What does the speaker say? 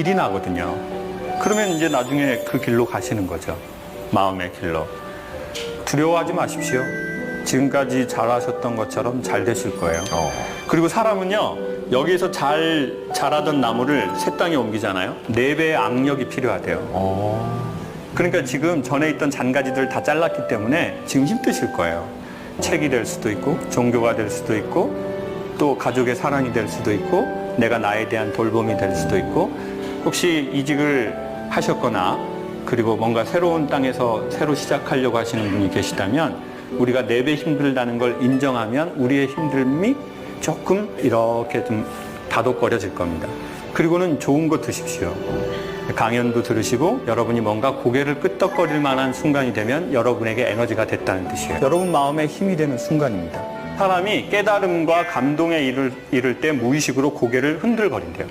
길이 나거든요. 그러면 이제 나중에 그 길로 가시는 거죠. 마음의 길로. 두려워하지 마십시오. 지금까지 잘하셨던 것처럼 잘 되실 거예요. 어. 그리고 사람은요, 여기에서 잘 자라던 나무를 새 땅에 옮기잖아요. 네 배의 악력이 필요하대요. 어. 그러니까 지금 전에 있던 잔가지들 다 잘랐기 때문에 지금 힘드실 거예요. 책이 될 수도 있고, 종교가 될 수도 있고, 또 가족의 사랑이 될 수도 있고, 내가 나에 대한 돌봄이 될 수도 있고, 혹시 이직을 하셨거나, 그리고 뭔가 새로운 땅에서 새로 시작하려고 하시는 분이 계시다면, 우리가 네 배 힘들다는 걸 인정하면 우리의 힘듦이 조금 이렇게 좀 다독거려질 겁니다. 그리고는 좋은 거 드십시오. 강연도 들으시고 여러분이 뭔가 고개를 끄덕거릴 만한 순간이 되면 여러분에게 에너지가 됐다는 뜻이에요. 여러분 마음에 힘이 되는 순간입니다. 사람이 깨달음과 감동에 이를, 이를 때 무의식으로 고개를 흔들거린대요.